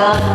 제가